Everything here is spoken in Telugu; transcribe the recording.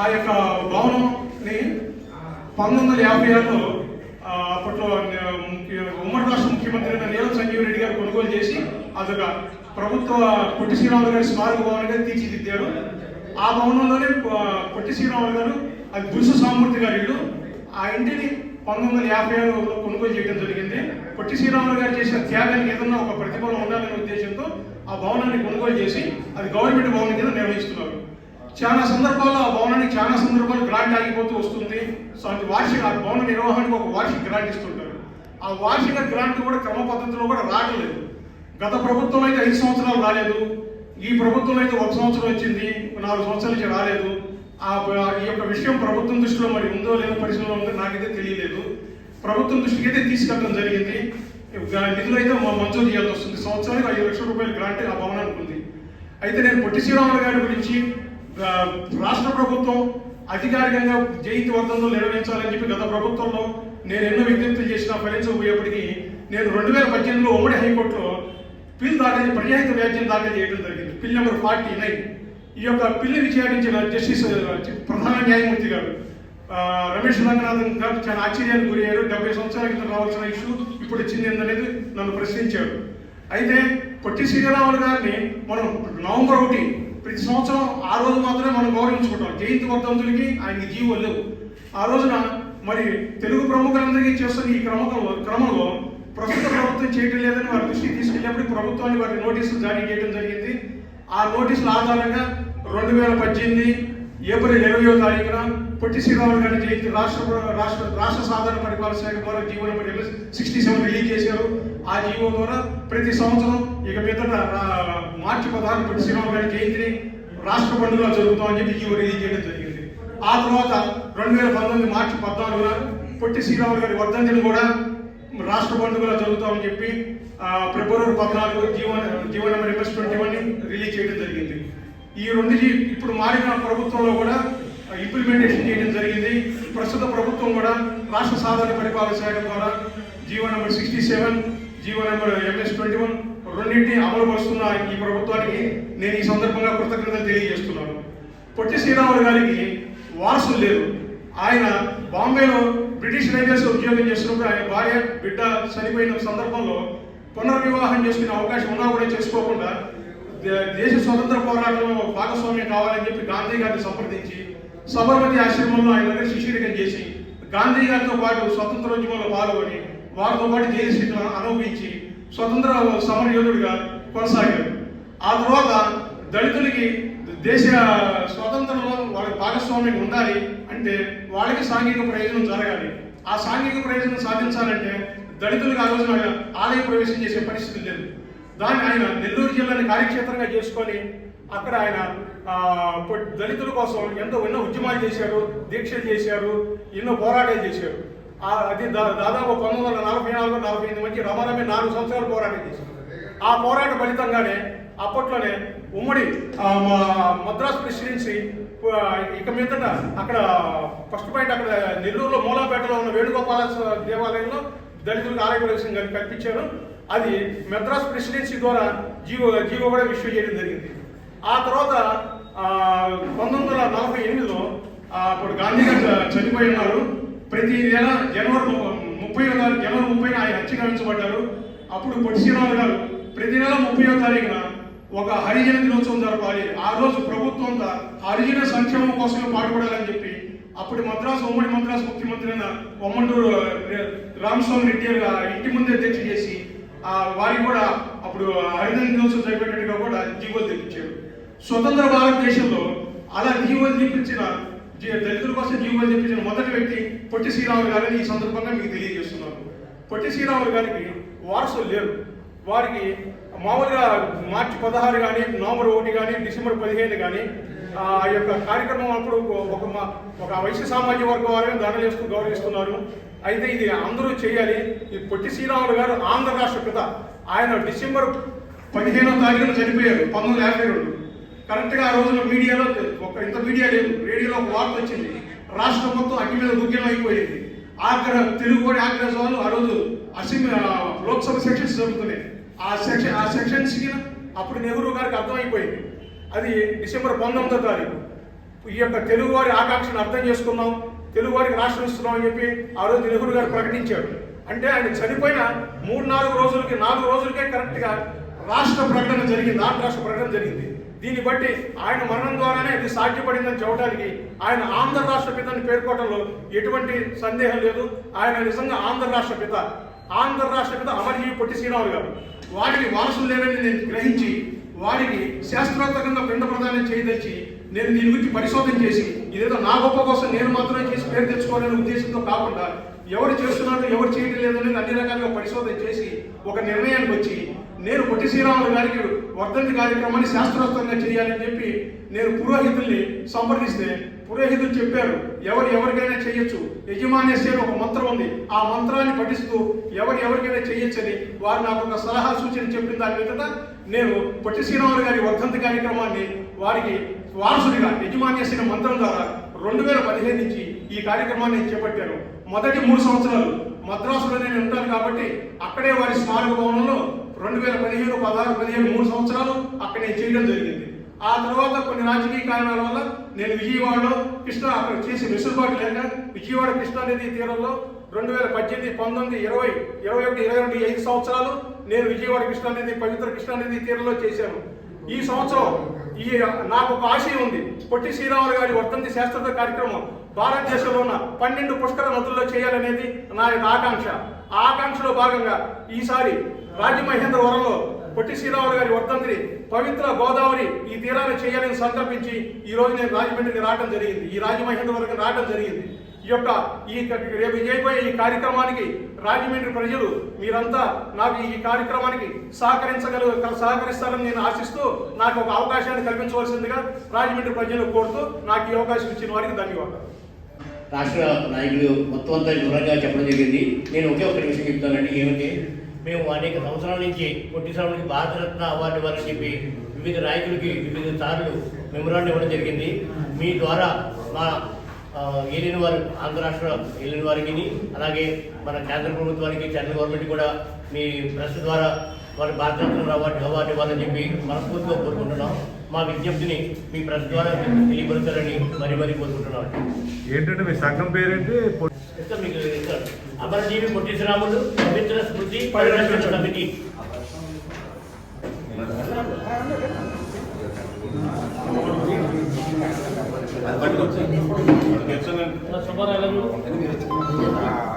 ఆ యొక్క భవనంని పంతొమ్మిది వందల యాభై ఆరులో అప్పట్లో ఉమ్మడి రాష్ట్ర ముఖ్యమంత్రి నీలం సంజీవ్ రెడ్డి గారు కొనుగోలు చేసి అదొక ప్రభుత్వ పొట్టి శ్రీరాములు గారి స్మారక భవనంగా తీర్చిదిద్దారు. ఆ భవనంలోనే పొట్టి శ్రీరాములు గారు అది దురుసు సామూర్తి గారి ఇల్లు ఆ ఇంటిని పంతొమ్మిది వందల యాభై ఆరులో కొనుగోలు చేయడం జరిగింది. పొట్టి శ్రీరాములు గారు చేసిన త్యాగానికి ఏదన్నా ఒక ప్రతిఫలం ఉండాలనే ఉద్దేశంతో ఆ భవనాన్ని కొనుగోలు చేసి అది గవర్నమెంట్ భవనం కింద నిర్వహిస్తున్నారు. చాలా సందర్భాల్లో ఆ భవనానికి చాలా సందర్భాలు గ్రాంట్ ఆగిపోతూ వస్తుంది. సో అది వార్షిక ఆ భవన నిర్వహణకు ఒక వార్షిక గ్రాంట్ ఇస్తుంటారు. ఆ వార్షిక గ్రాంట్ కూడా క్రమ పద్ధతిలో కూడా రావట్లేదు. గత ప్రభుత్వం అయితే ఐదు సంవత్సరాలు రాలేదు. ఈ ప్రభుత్వం అయితే ఒక సంవత్సరం వచ్చింది. నాలుగు సంవత్సరాల నుంచి రాలేదు. ఆ ఈ యొక్క విషయం ప్రభుత్వం దృష్టిలో మరి ఉందో లేదో పరిశీలన ఉందో నాకైతే తెలియలేదు. ప్రభుత్వం దృష్టికి అయితే తీసుకెళ్ళడం జరిగింది. నిధులు అయితే మంజూరు చేయాల్సి వస్తుంది. సంవత్సరానికి ఐదు లక్షల రూపాయల గ్రాంట్ ఆ భవనానికి ఉంది. అయితే నేను పొట్టి శ్రీరాములు గారి గురించి రాష్ట్ర ప్రభుత్వం అధికారికంగా జయంతి వర్ధంలో నిర్వహించాలని చెప్పి గత ప్రభుత్వంలో నేను ఎన్నో విజ్ఞప్తులు చేసినా ఫలించకపోయేప్పటికీ నేను రెండు వేల పద్దెనిమిదిలో ఉమ్మడి హైకోర్టులో పిల్ దాఖలు ప్రజాహిత వ్యాజ్యం దాఖలు చేయడం జరిగింది. పిల్ నెంబర్ ఫార్టీ నైన్. ఈ యొక్క పిల్లి విచారించిన జస్టిస్ ప్రధాన న్యాయమూర్తి గారు రమేష్ రంగనాథన్ గారు చాలా ఆశ్చర్యానికి గురయ్యారు. డెబ్బై సంవత్సరాల క్రితం రావాల్సిన ఇష్యూ ఇప్పుడు వచ్చింది అనేది నన్ను ప్రశ్నించారు. అయితే పొట్టి శ్రీరాములు గారిని మనం నవంబర్ ఒకటి ప్రతి సంవత్సరం ఆ రోజు మాత్రమే మనం గౌరవించుకుంటాం. జయంతి వర్ధంతులకి ఆయనకి జీవో లేవు. ఆ రోజున మరి తెలుగు ప్రముఖులందరికీ చేస్తున్న ఈ క్రమంలో క్రమంలో ప్రస్తుత ప్రభుత్వం చేయడం లేదని వారి దృష్టికి తీసుకెళ్ళినప్పుడు ప్రభుత్వాన్ని వారి నోటీసులు జారీ చేయడం జరిగింది. ఆ నోటీసుల ఆధారంగా రెండు వేల పద్దెనిమిది ఏప్రిల్ ఇరవయో తారీఖున పొట్టి శ్రీరాములు గారి జయంతి రాష్ట్ర రాష్ట్ర రాష్ట్ర సాధారణ పరిపాలన శాఖ ద్వారా GO number sixty seven release చేశారు. ఆ జీవో ద్వారా ప్రతి సంవత్సరం ఇక మీద మార్చి పదహారు పొట్టి శ్రీరాములు గారి జయంతిని రాష్ట్ర పండుగ జరుగుతామని చెప్పి జీవో రిలీజ్ చేయడం జరిగింది. ఆ తర్వాత రెండు వేల పంతొమ్మిది మార్చి పద్నాలుగున పొట్టి శ్రీరాములు గారి వర్ధంతిని కూడా రాష్ట్ర పండుగలో జరుగుతామని చెప్పి ఫిబ్రవరి పద్నాలుగు జీవన జీవన నెంబర్ ఎంఎస్ ట్వంటీ రిలీజ్ చేయడం జరిగింది. ఈ రెండు ఇప్పుడు మారిన ప్రభుత్వంలో కూడా ఇంప్లిమెంటేషన్ చేయడం జరిగింది. ప్రస్తుత ప్రభుత్వం కూడా రాష్ట్ర సాధారణ పరిపాలన శాఖ ద్వారా GO number sixty seven GO number MS twenty one రెండింటిని అమలుపరుస్తున్న ఈ ప్రభుత్వానికి. నేను ఈ సందర్భంగా కృతజ్ఞతలు తెలియజేస్తున్నాను. పొట్టి శ్రీరాములు గారికి వారసులు లేరు. ఆయన బాంబేలో బ్రిటిష్ రైల్వేస్ ఉద్యోగం చేస్తున్నప్పుడు ఆయన భార్య బిడ్డ చనిపోయిన సందర్భంలో పునర్వివాహం చేసుకునే అవకాశం ఉన్నా కూడా చేసుకోకుండా దేశ స్వతంత్ర పోరాటంలో భాగస్వామ్యం కావాలని చెప్పి గాంధీ గారిని సంప్రదించి సబర్మతి ఆశ్రమంలో ఆయన శిష్యుడిగా చేసి గాంధీ గారితో పాటు స్వతంత్రోద్యమంలో పాల్గొని వారితో పాటు జైలు అనుభవించి స్వతంత్ర సమర యోధుడిగా కొనసాగారు. ఆ తర్వాత దళితులకి దేశ స్వాతంత్రంలో వాళ్ళకి భాగస్వామ్యం ఉండాలి అంటే వాళ్ళకి సాంఘిక ప్రయోజనం జరగాలి. ఆ సాంఘిక ప్రయోజనం సాధించాలంటే దళితులకు ఆ రోజున ఆలయ ప్రవేశం చేసే పరిస్థితి లేదు. దాన్ని ఆయన నెల్లూరు జిల్లాని కార్యక్షేత్రంగా చేసుకొని అక్కడ ఆయన దళితుల కోసం ఎంతో ఎన్నో ఉద్యమాలు చేశారు దీక్షలు చేశారు ఎన్నో పోరాటాలు చేశారు. అది దా- దాదాపు పంతొమ్మిది వందల నలభై నాలుగు నలభై ఎనిమిది మంచి రమారమి నాలుగు సంవత్సరాలు పోరాటం చేశారు ఆ పోరాట ఫలితంగానే అప్పట్లోనే ఉమ్మడి మద్రాసు ప్రెసిడెన్సీ ఇక మీదట అక్కడ ఫస్ట్ పాయింట్ అక్కడ నెల్లూరులో మూలాపేటలో ఉన్న వేణుగోపాల దేవాలయంలో దళితులకు ఆలయ ప్రవేశం కల్పించారు. అది మద్రాస్ ప్రెసిడెన్సీ ద్వారా జీవో జీవో కూడా ఇష్యూ చేయడం జరిగింది. ఆ తర్వాత పంతొమ్మిది వందల నలభై ఎనిమిదిలో అప్పుడు గాంధీ గారు చనిపోయి ఉన్నారు. ప్రతి నెల జనవరి ము- ముప్పై జనవరి ముప్పై ఆయన హత్య గావించబడ్డారు. అప్పుడు పొట్టి శ్రీరాములు గారు ప్రతి నెల ముప్పై తారీఖున ఒక హరిజన దినోత్సవం జరపాలి. ఆ రోజు ప్రభుత్వం అంతా హరిజన సంక్షేమం కోసమే పాటుపడాలని చెప్పి అప్పుడు మద్రాసు ఉమ్మడి మద్రాసు ముఖ్యమంత్రి అయిన ఒమ్మండూరు రామస్వామి రెడ్డి గారు ఇంటి ముందే దీక్ష చేసి వారికి కూడా అప్పుడు హరిజన దినోత్సవం జరిపేటట్టుగా కూడా జీవోలు తెప్పించాడు స్వతంత్ర భారతదేశంలో అలా జీవోలు తెప్పించిన దళితుల కోసం జీవోలు తెప్పించిన మొదటి వ్యక్తి పొట్టి శ్రీరాములు గారని ఈ సందర్భంగా మీకు తెలియజేస్తున్నాను పొట్టి శ్రీరాములు గారికి వారసులు లేరు. వారికి మామూలుగా మార్చి పదహారు కానీ నవంబర్ ఒకటి కానీ డిసెంబర్ పదిహేను కానీ ఆ యొక్క కార్యక్రమం అప్పుడు ఒక ఒక వైశ్య సామాజిక వర్గం వారిని దండలు చేస్తూ గౌరవిస్తున్నారు. అయితే ఇది అందరూ చేయాలి. ఈ పొట్టి శ్రీరాములు గారు ఆంధ్ర రాష్ట్ర ఆయన డిసెంబర్ పదిహేనో తారీఖున చనిపోయారు పంతొమ్మిది యాభై రెండు. కరెక్ట్గా ఆ రోజున మీడియాలో ఒక ఇంత మీడియా లేదు. రేడియోలో ఒక వార్త వచ్చింది. రాష్ట్రం మొత్తం అగ్గి మీద గుగ్గిలం అయిపోయింది. ఆగ్రహ తెలుగు కూడా ఆగ్రహ సభలు ఆ రోజు అసెంబ్లీ లోక్సభ సెక్షన్స్ జరుగుతున్నాయి. ఆ సెక్షన్ ఆ సెక్షన్స్కి అప్పుడు నెహ్రూ గారికి అర్థమైపోయింది. అది డిసెంబర్ పంతొమ్మిదో తారీఖు. ఈ యొక్క తెలుగువారి ఆకాంక్షను అర్థం చేసుకున్నాం తెలుగువారికి రాష్ట్రం ఇస్తున్నాం అని చెప్పి ఆ రోజు నెహ్రూ గారు ప్రకటించాడు అంటే ఆయన చనిపోయిన మూడు నాలుగు రోజులకి నాలుగు రోజులకే కరెక్ట్గా రాష్ట్ర ప్రకటన జరిగింది ఆంధ్ర రాష్ట్ర ప్రకటన జరిగింది. దీన్ని బట్టి ఆయన మరణం ద్వారానే ఇది సాధ్యపడిందని చెప్పడానికి ఆయన ఆంధ్ర రాష్ట్ర పితని పేర్కొనడంలో ఎటువంటి సందేహం లేదు. ఆయన నిజంగా ఆంధ్ర రాష్ట్ర పిత. ఆంధ్ర రాష్ట్ర పిత అమర్జీవి పొట్టి శ్రీరాములు గారు. వాటిని వారసులు లేవని నేను గ్రహించి వారికి శాస్త్రోక్తంగా పిండ ప్రదానం చేయదలిచి నేను దీని గురించి పరిశోధన చేసి ఇదేదో నా గొప్ప కోసం నేను మాత్రమే చేసి పేరు తెచ్చుకోవాలనే ఉద్దేశంతో కాకుండా ఎవరు చేస్తున్నారు ఎవరు చేయడం లేదనేది అన్ని రకాలుగా పరిశోధన చేసి ఒక నిర్ణయానికి వచ్చి నేను పొట్టి శ్రీరాములు గారికి వర్ధంతి కార్యక్రమాన్ని శాస్త్రోక్తంగా చేయాలని చెప్పి నేను పురోహితుల్ని సంప్రదిస్తే పురోహితులు చెప్పారు ఎవరు ఎవరికైనా చేయొచ్చు. యజమాన్యస్య అని ఒక మంత్రం ఉంది. ఆ మంత్రాన్ని పఠిస్తూ ఎవరు ఎవరికైనా చేయొచ్చని వారు నాకు ఒక సలహా సూచన చెప్పిన దాని మీద నేను పొట్టి శ్రీరాములు గారి వర్ధంతి కార్యక్రమాన్ని వారికి వారసుడిగా యజమానేసిన మంత్రం ద్వారా రెండు వేల పదిహేను నుంచి ఈ కార్యక్రమాన్ని చేపట్టాను. మొదటి మూడు సంవత్సరాలు మద్రాసులో నేను ఉంటాను కాబట్టి అక్కడే వారి స్మారక భవనంలో రెండు వేల పదిహేను పదహారు పదిహేను మూడు సంవత్సరాలు అక్కడ నేను చేయడం జరిగింది. ఆ తర్వాత కొన్ని రాజకీయ కారణాల వల్ల నేను విజయవాడలో కృష్ణ అక్కడ చేసి వెసులుబాటు లేక విజయవాడ కృష్ణా నది తీరంలో రెండు వేల పద్దెనిమిది పంతొమ్మిది ఇరవై ఇరవై ఒకటి ఇరవై రెండు ఐదు సంవత్సరాలు నేను విజయవాడ కృష్ణా నది పవిత్ర కృష్ణా నది తీరంలో చేశాను. ఈ సంవత్సరం ఈ నాకు ఒక ఆశయం ఉంది. పొట్టి శ్రీరాములు గారి వర్తంతి శాస్త్రత కార్యక్రమం భారతదేశంలో ఉన్న పన్నెండు పుష్కర నదుల్లో చేయాలనేది నా యొక్క ఆకాంక్ష. ఆ ఆకాంక్షలో భాగంగా ఈసారి రాజమహేంద్రవరంలో పొట్టి శ్రీరాములు గారి వర్ధంతిని పవిత్ర గోదావరి ఈ తీరాన్ని చేయాలని సంకల్పించి ఈ రోజు నేను రాజమండ్రికి రావడం జరిగింది. ఈ రాజమహేంద్రవరం రావడం జరిగింది. ఈ యొక్క ఈ రేపు చేయబోయే ఈ కార్యక్రమానికి రాజమండ్రి ప్రజలు మీరంతా నాకు ఈ కార్యక్రమానికి సహకరించగల సహకరిస్తారని నేను ఆశిస్తూ నాకు ఒక అవకాశాన్ని కల్పించవలసిందిగా రాజమండ్రి ప్రజలు కోరుతూ నాకు ఈ అవకాశం ఇచ్చిన వారికి ధన్యవాదాలు. రాష్ట్ర నాయకులు మొత్తం అంతా వివరంగా చెప్పడం జరిగింది. నేను ఒకే ఒక్క విషయం చెప్తానండి. ఏమంటే మేము అనేక సంవత్సరాల నుంచి పొట్టి శ్రావణికి భారతరత్న అవార్డు ఇవ్వాలని చెప్పి వివిధ నాయకులకి వివిధ సార్లు మెమోరాండం ఇవ్వడం జరిగింది. మీ ద్వారా మా ఏలిన వారు ఆంధ్ర రాష్ట్ర ఏలిన వారికి అలాగే మన కేంద్ర ప్రభుత్వానికి సెంట్రల్ గవర్నమెంట్ కూడా మీ ప్రెస్ ద్వారా వారి భారతరత్న అవార్డు అవార్డు ఇవ్వాలని చెప్పి మనస్ఫూర్తిగా కోరుకుంటున్నాం. మా విజ్ఞప్తిని మీ ప్రెస్ ద్వారా తెలియపరచాలని మరీ మరీ కోరుకుంటున్నాం. ఏంటంటే మీ సంఘం పేరేంటి? మీకు ఇస్తాను. అమరజీవి పొట్టి శ్రీరాములు పవిత్ర స్మృతి పరిరక్షణ సమితి అది